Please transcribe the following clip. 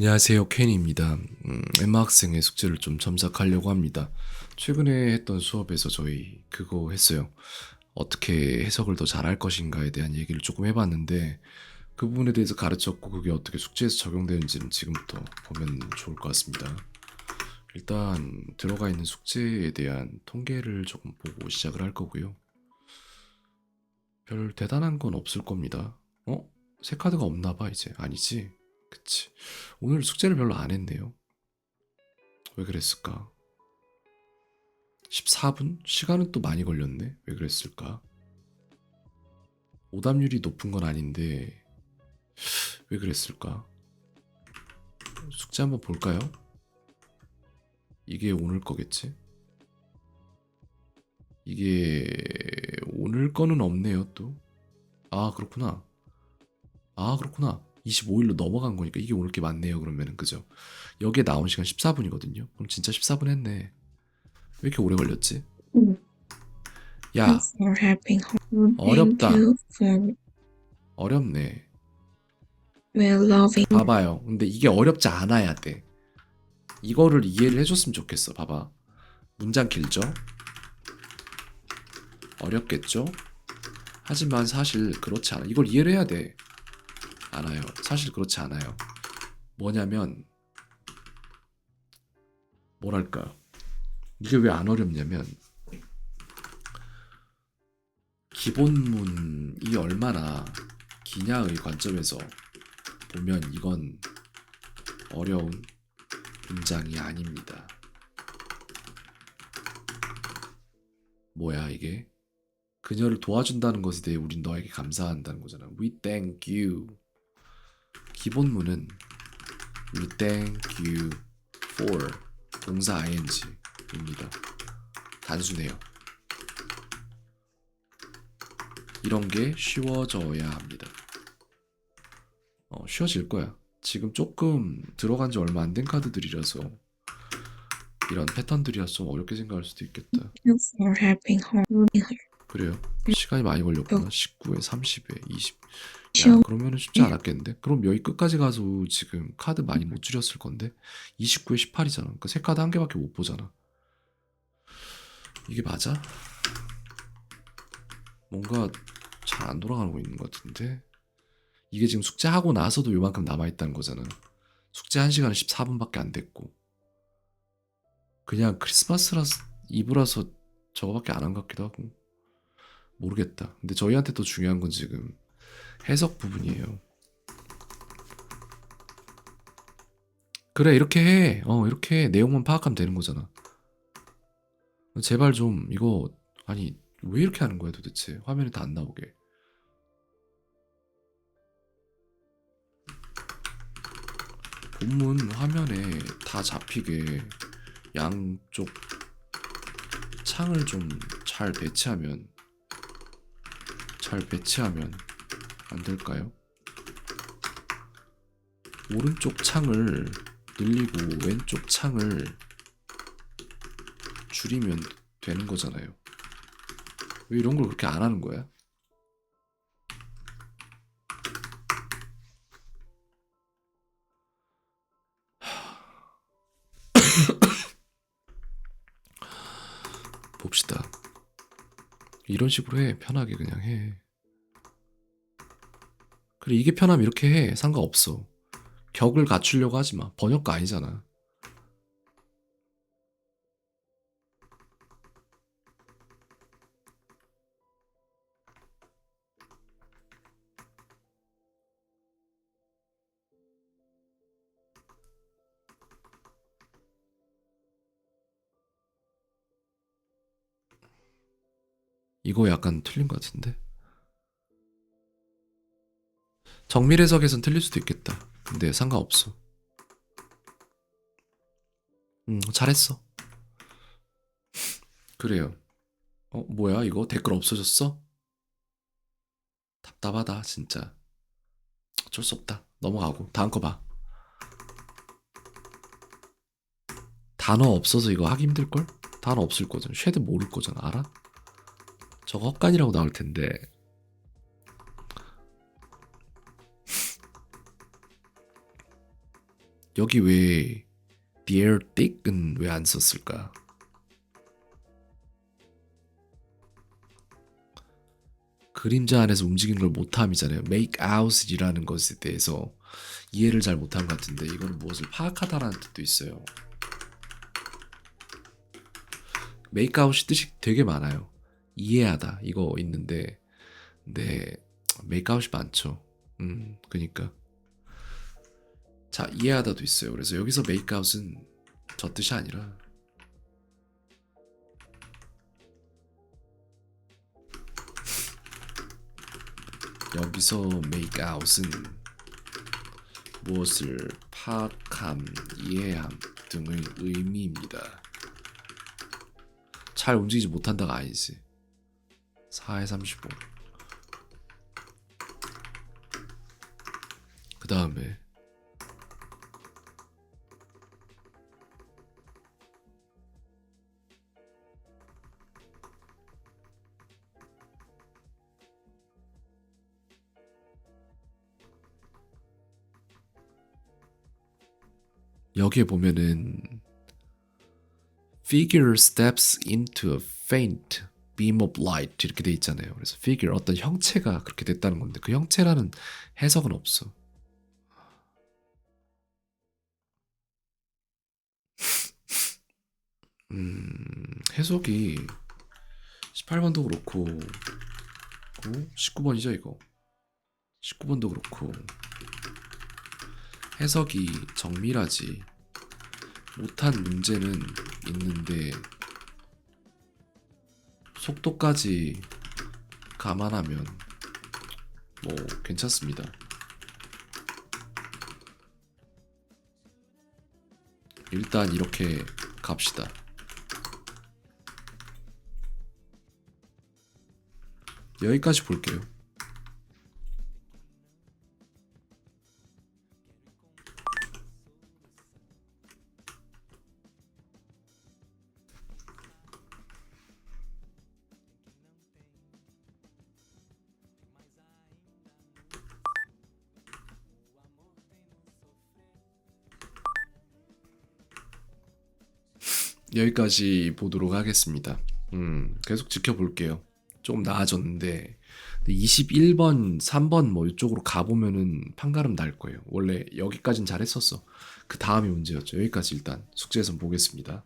안녕하세요. 켄입니다. 음, 엠마 학생의 숙제를 좀 첨삭하려고 합니다. 최근에 했던 수업에서 저희 그거 했어요. 어떻게 해석을 더 잘할 것인가에 대한 얘기를 조금 해봤는데 그 부분에 대해서 가르쳤고 그게 어떻게 숙제에서 적용되는지는 지금부터 보면 좋을 것 같습니다. 일단 들어가 있는 숙제에 대한 통계를 조금 보고 시작을 할 거고요. 별 대단한 건 없을 겁니다. 어? 새 카드가 없나 봐 이제 아니지? 그치. 오늘 숙제를 별로 안 했네요. 왜 그랬을까? 14분? 시간은 또 많이 걸렸네. 왜 그랬을까? 오답률이 높은 건 아닌데 왜 그랬을까? 숙제 한번 볼까요? 이게 오늘 거겠지? 이게 오늘 거는 없네요 또. 아 그렇구나. 아 그렇구나. 25일로 넘어간 거니까 이게 오늘 게 맞네요 그러면은 그죠? 여기에 나온 시간 14분이거든요. 그럼 진짜 14분 했네. 왜 이렇게 오래 걸렸지? 야. 어렵다. 어렵네. 봐봐요. 근데 이게 어렵지 않아야 돼. 이거를 이해를 해줬으면 좋겠어. 봐봐. 문장 길죠? 어렵겠죠? 하지만 사실 그렇지 않아. 이걸 이해를 해야 돼. 않아요. 사실 그렇지 않아요. 뭐냐면, 뭐랄까. 이게 왜 안 어렵냐면, 기본문이 얼마나 기냐의 관점에서 보면 이건 어려운 문장이 아닙니다. 뭐야 이게? 그녀를 도와준다는 것에 대해 우린 너에게 감사한다는 거잖아. We thank you. 기본문은 We thank you for 동사 ing입니다. 단순해요. 이런 게 쉬워져야 합니다. 어, 쉬워질 거야. 지금 조금 들어간 지 얼마 안 된 카드들이라서 이런 패턴들이라서 좀 어렵게 생각할 수도 있겠다. 그래요. 시간이 많이 걸렸구나. 19에 30에 20. 야, 그러면은 쉽지 않았겠는데? 그럼 여기 끝까지 가서 지금 카드 많이 못 줄였을 건데? 29에 18이잖아. 그러니까 세 카드 한 개밖에 못 보잖아. 이게 맞아? 뭔가 잘 안 돌아가고 있는 것 같은데? 이게 지금 숙제하고 나서도 요만큼 남아있다는 거잖아. 숙제 1시간은 14분밖에 안 됐고. 그냥 크리스마스라서, 이브라서 저거밖에 안 한 것 같기도 하고. 모르겠다. 근데 저희한테 더 중요한 건 지금 해석 부분이에요. 그래, 이렇게 해. 어, 이렇게 해. 내용만 파악하면 되는 거잖아. 제발 좀, 이거, 아니, 왜 이렇게 하는 거야 도대체? 화면에 다 안 나오게. 본문 화면에 다 잡히게 양쪽 창을 좀 잘 배치하면 잘 배치하면 안 될까요? 오른쪽 창을 늘리고 왼쪽 창을 줄이면 되는 거잖아요. 왜 이런 걸 그렇게 안 하는 거야? 봅시다. 이런 식으로 해. 편하게 그냥 해. 그래, 이게 편하면 이렇게 해. 상관없어. 격을 갖추려고 하지 마. 번역가 아니잖아. 이거 약간 틀린 것 같은데? 정밀 해석에선 틀릴 수도 있겠다. 근데 상관없어. 음, 잘했어. 그래요. 어, 뭐야, 이거 댓글 없어졌어? 답답하다, 진짜. 어쩔 수 없다. 넘어가고. 다음 거 봐. 단어 없어서 이거 하기 힘들걸? 단어 없을 거잖아. 쉐드 모를 거잖아. 알아? 저거 헛간이라고 나올 텐데. 여기 왜 dear thick은 왜 안 썼을까? 그림자 안에서 움직이는 걸 못함이잖아요. make out이라는 것에 대해서 이해를 잘 못한 것 같은데 이거는 무엇을 파악하다라는 뜻도 있어요. make out이 뜻이 되게 많아요. 이해하다 이거 있는데 근데 make out이 많죠. 음, 그니까 자 이해하다도 있어요. 그래서 여기서 out은 저 뜻이 아니라 여기서 out은 무엇을 파악함, 이해함 등의 의미입니다. 잘 움직이지 못한다가 아니지. 4에 35. 그 다음에 여기에 보면은 figure steps into a faint beam of light 이렇게 돼 있잖아요. 그래서 figure 어떤 형체가 그렇게 됐다는 건데 그 형체라는 해석은 없어. 음, 해석이 18번도 그렇고 19번이죠 이거 19번도 그렇고 해석이 정밀하지 못한 문제는 있는데 속도까지 감안하면 뭐 괜찮습니다. 일단 이렇게 갑시다. 여기까지 볼게요. 여기까지 보도록 하겠습니다. 음, 계속 지켜볼게요. 조금 나아졌는데 21번, 3번 뭐 이쪽으로 가보면은 판가름 날 거예요. 원래 여기까진 잘했었어. 그 다음이 문제였죠. 여기까지 일단 숙제에서 보겠습니다.